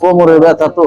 কোমরে ব্যথা তো।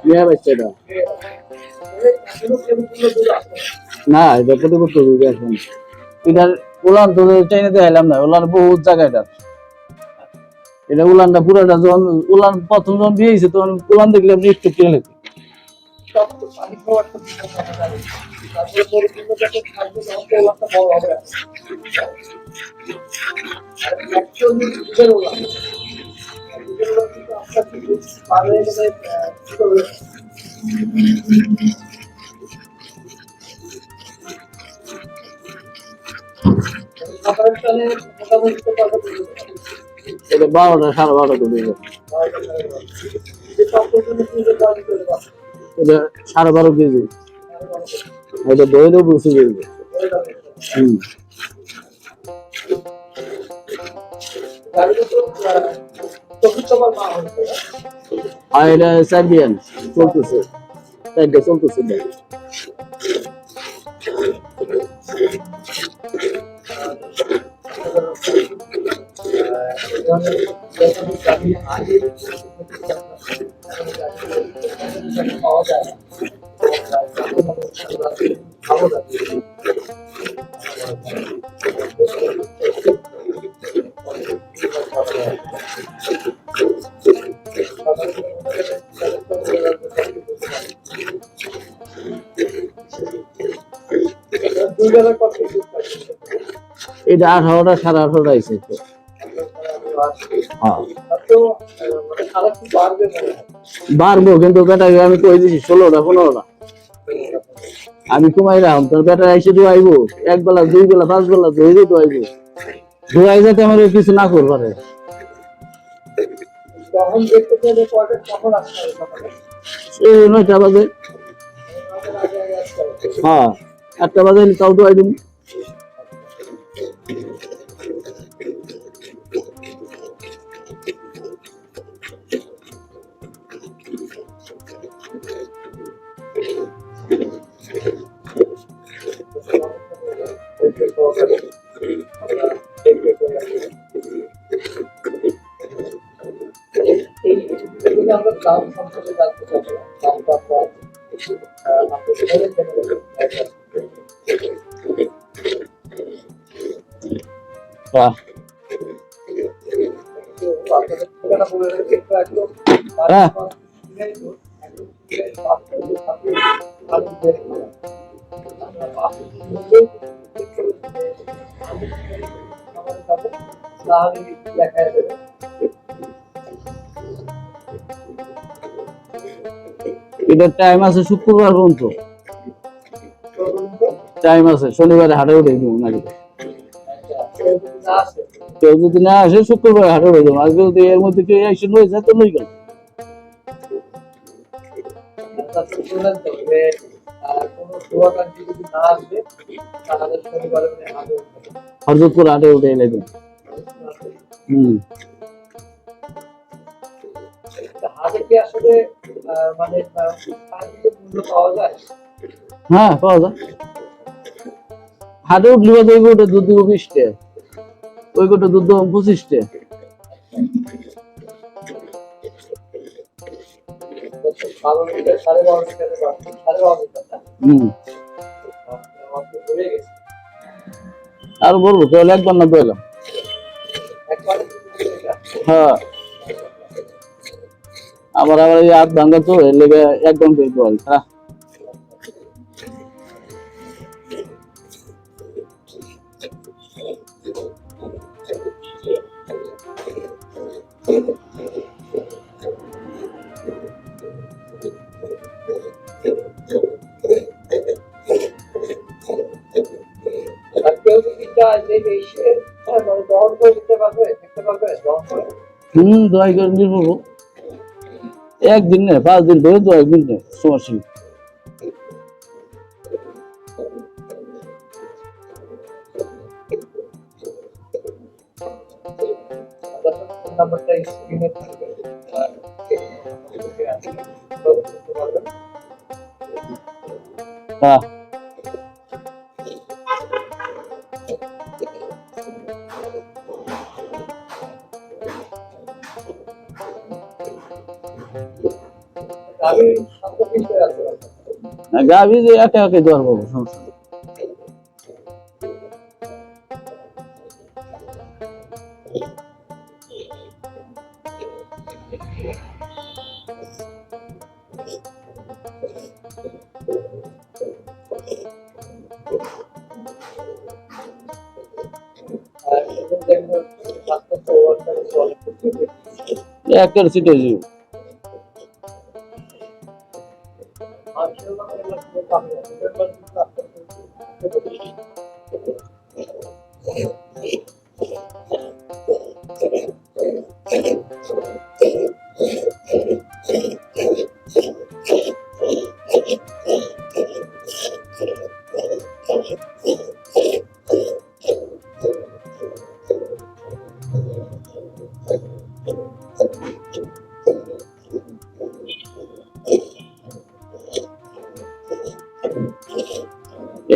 কি বাচ্চা। না এটা প্রতিপক্ষ দুধ এখন এটার উলান তো চাইনাতে এলাম না উলান বহুত জায়গা এটা এটা উলানটা পুরাটা যখন উলান প্রথম যখন বিয়ে হয়েছে তখন উলান দেখলে আপনি একটু কিনে লেগে সব তো পানি খাওয়ার তো বিষয় থাকে না। তারপরে এটা বারোটা সাড়ে করে দাও। এটা সাড়ে বারো কেজি এটা যাবে হয়ে যাবে। হুম গাড়িটা তো, আহ, চব্বিশ নম্বর মা হয়েছে, এটা আঠারোটা সাড়ে আঠারোটা আইসে হ্যাঁ। মানে বাড়বে কিন্তু বেটাকে আমি কই দিছি? ষোলোটা পনেরোটা। আমি কমাই রাখলাম তোর বেটা এসে তো আইবো এক বেলা দুই বেলা পাঁচ বেলা ধরে তো আইবো ধোয়াই যাতে আমার কিছু না করবারে সকালে? এই নয়টা বাজে। হ্যাঁ। আটটা বাজে তাও তো আইডিম এদিকে আমরা দাম সম্পর্কে জানতে চাবো দামটা আপনার যাবে এটার টাইম আছে শুক্রবার পর্যন্ত। টাইম আছে শনিবারে হাটে উঠে দিব নাকি? কেউ যদি না আসে শুক্রবার হাটে দেবো আজকে যদি এর মধ্যে কেউ এসে লই যায় তো লই গেল। হাটে উঠে এলে হম। আসলে মানে পাওয়া যায়? হ্যাঁ পাওয়া যায়। হাটে উঠলে ওই গোটা দুধ দিব ওই গোটা দুধ আমার গেছে আর বলব কেউ একবার না লিটার। হ্যাঁ। আবার আবার এই হাত ভাঙ্গা তো এর লেগে একদম বের করি হ্যাঁ হুম দোয়াই করে নিয়ে নেব একদিন নেই পাঁচ দিন ধরে তো একদিন নেই সমস্যা নেই ফোন নাম্বারটা স্ক্রিনে থাকবে আর করতে পারবেন হ্যাঁ আমি সামনে বিষয় আছে না, গাভি যে একে একে দর পাবো সমস্যা একের সিটে যাব মানুষের মধ্যে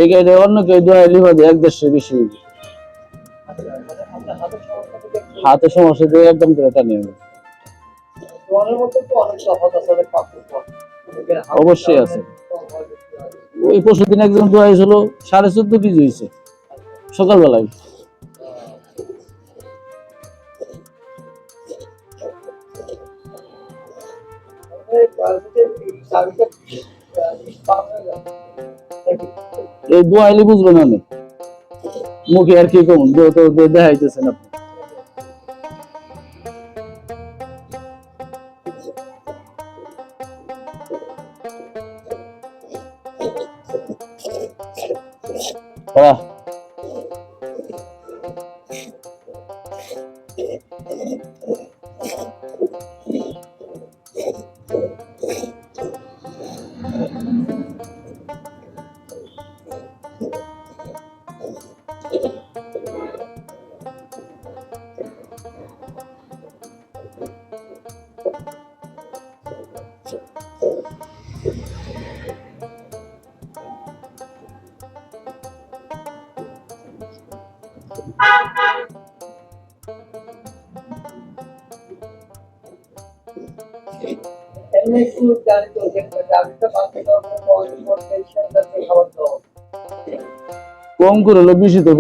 এই গাড়ি অন্য কেউ দোয়াই লিখা দিয়ে, এক দেড়শো বেশি হাতে সমস্যা দিয়ে একদম করে তো অবশ্যই আছে। ওই পরশু দিন একজন দোয়াই ছিল সাড়ে চোদ্দ কেজি হয়েছে, সকালবেলায়। বাড়িতে এই চাবিটা, আহ, বুঝবেন আমি। মুখে আর কি কম দেখাইতেছেন আপনি। কম করে হলো বেশি তো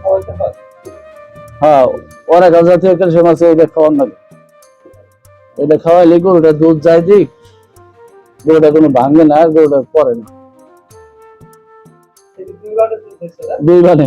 খাওয়াইতে হ্যাঁ ওরা জাতীয় ক্যালসিয়াম আছে এটা খাওয়ার না এটা খাওয়াইলে গরুটা দুধ যায় দিক, গরুটা কোনো ভাঙে না, গরুটা পরে না। দুই মানে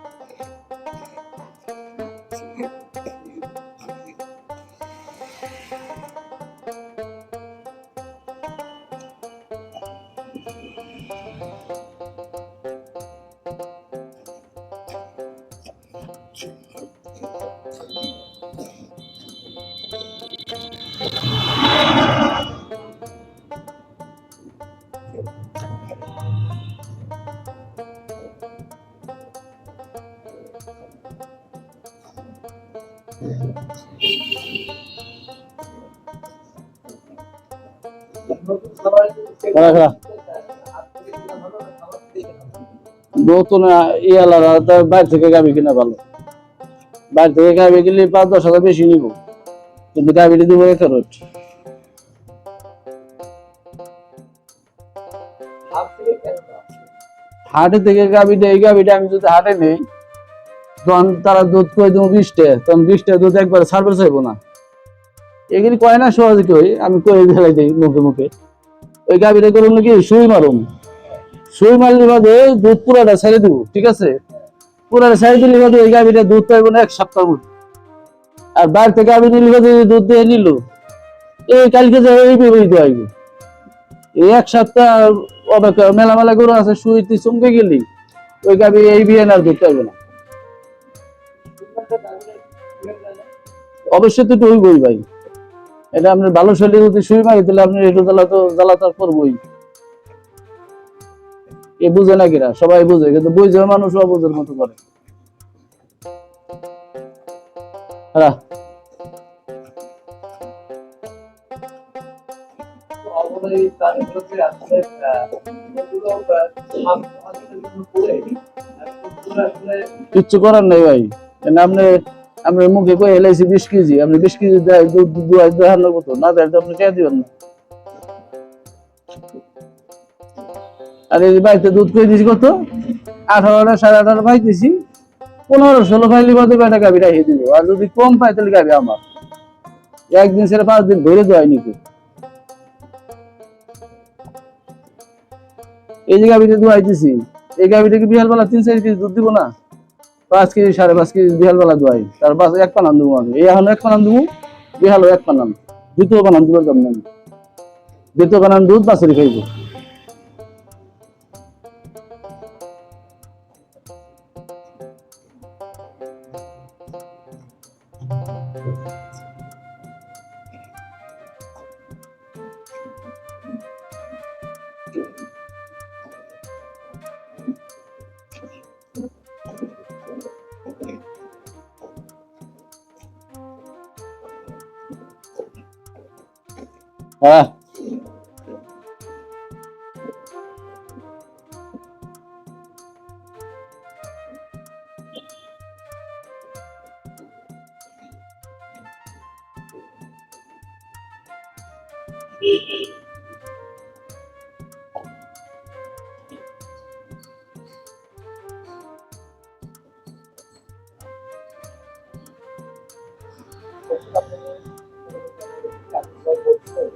নতুন খাবার খারা খারা নতুন ই আলাদা তার বাইরে থেকে গাবি কিনা ভালো। বাইরে থেকে গাবি পাঁচ, দশ হাজার বেশি নিব। কিন্তু গাবিটা দিব একটা রোড? হাটে থেকে গাবিটা, এই গাবিটা আমি যদি হাটে নেই তখন তারা দুধ করে দেবো বিশটা তখন বিশটা দুধ একবার সার্ভিস চাইব না। এগুলি কয় না কই? আমি ফেলাই দিই মুখে মুখে। ওই গাবিটা করুন সুই সুই মারলে বাদে দুধ পুরাটা ছেড়ে দিব, ঠিক আছে? পুরাটা ছেড়ে দিলে বাদে ওই গাবিটা দুধ পাইবো না এক সপ্তাহ মতো আর বাইরে থেকে গাবি নিলে বাদে দুধ দিয়ে নিল। এই কালকে যে এই এই এক সপ্তাহ অপেক্ষা মেলা মেলা গরু আছে শুইতে চমকে গেলি। ওই গাবি এই বিয়ে আর দুধ পাইবো না। অবশ্যই তো হইবই ভাই। এটা আপনার ভালো শৈলী যদি শুই মারি তাহলে আপনি একটু জ্বালা তো জ্বালা তো আর করবোই। এ বুঝে না কিরা সবাই বুঝে, কিন্তু বুঝে মানুষ অবুঝের মতো করে। কিচ্ছু করার নাই ভাই। আপনি আপনি মুখে কয়ে এলাইছি বিশ কেজি আপনি বিশ কেজি না আপনি কে দিবেন না বাড়িতে দুধ দিয়েছি কত? আঠারোটা সাড়ে আঠারো পনেরো ষোলো পাইলে কত বেটা গাভি রাখিয়ে দিব আর যদি কম পাই তাহলে গাভি আমার। একদিন সেটা পাঁচ দিন ধরে দেওয়াই নাকি এই যে গাভিটা দুয়াইতেছি এই গাভিটাকে বিহাল বেলা তিন চার কেজি দুধ দিব না? পাঁচ কেজি, সাড়ে পাঁচ কেজি বিহাল বেলা দোয়াই। তার পাঁচ এক পানান দেবো আমি। এই এখন এক পানান দেবো বিহালও এক পানান। দ্বিতীয় পানান দেবার আমি। দ্বিতীয় পানান দুধ বাছুরি খাইব। à. Thank you. হ্যাঁ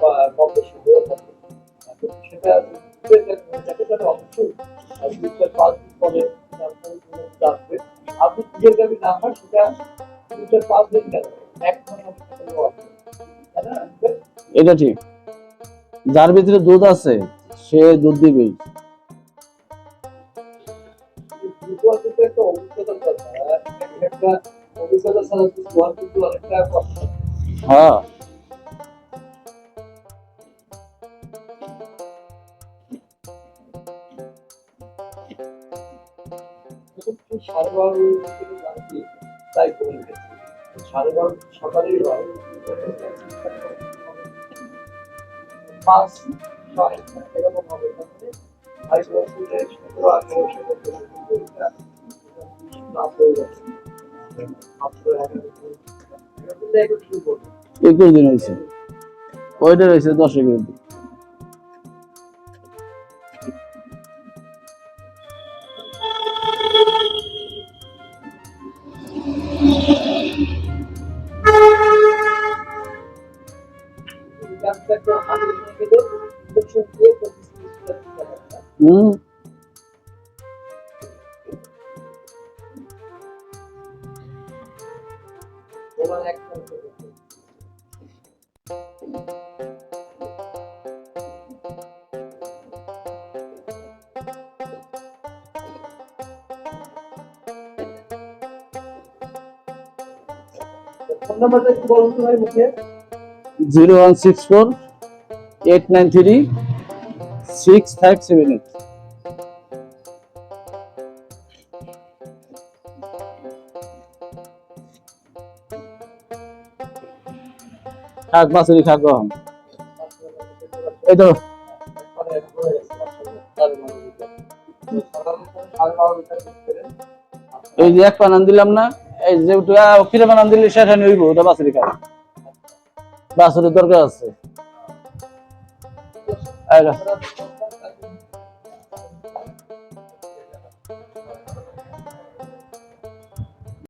সেটা এটা ঠিক। যার ভিতরে দুধ আছে সে দুধ দিবেই হ্যাঁ। কিন্তু তাই করে রেখেছি সাড়ে বারো, সকালেই হয়। পাঁচ এগারো। এগারো একুশ দিন হয়েছে। ওইটা রয়েছে দশ একুশ দিন zero one six four eight nine three six five seven eight. খাক বাসুরি খাক এই এই যে এক পানান দিলাম না, এই যে ফিরে বানান দিলে সেখানে হইব ওটা বাছুরি খাক বাছুরির দরকার আছে।